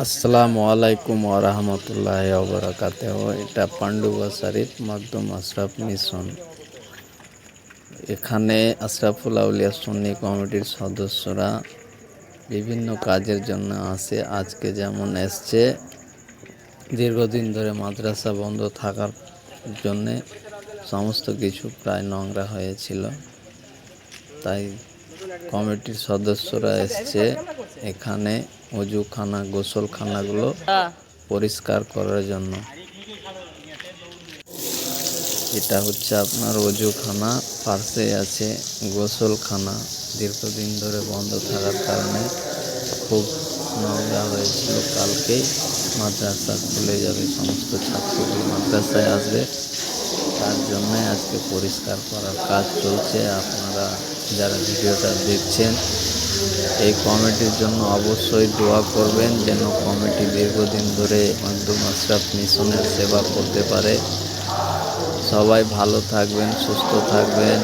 আসসালামু আলাইকুম ওরহমতুল্লাহ ওবরাকাত এটা পান্ডুবা শরীফ মকদুম আশরাফ মিশন। এখানে আশরাফুল আউলিয়া সুন্নি কমিটির সদস্যরা বিভিন্ন কাজের জন্য আসে। আজকে যেমন এসছে, দীর্ঘদিন ধরে মাদ্রাসা বন্ধ থাকার জন্যে সমস্ত কিছু প্রায় নোংরা হয়েছিল। তাই কমিটির সদস্যরা এসছে এখানে। অজুখানা গোসলখানাগুলো পরিষ্কার করার জন্য। এটা হচ্ছে আপনার অজুখানা পাশে আছে গোসলখানা। দীর্ঘদিন ধরে বন্ধ থাকার কারণে খুব নোংরা হয়েছিল। কালকেই মাদ্রাসা খুলে যাবে, সমস্ত ছাত্রগুলো মাদ্রাসায় আসবে। তার জন্যে আজকে পরিষ্কার করার কাজ চলছে। আপনারা যারা ভিডিওটা দেখছেন এই কমিটির জন্য অবশ্যই দোয়া করবেন যেন কমিটি দীর্ঘদিন ধরে মধ্যম আশরাফ মিশনের সেবা করতে পারে সবাই ভালো থাকবেন, সুস্থ থাকবেন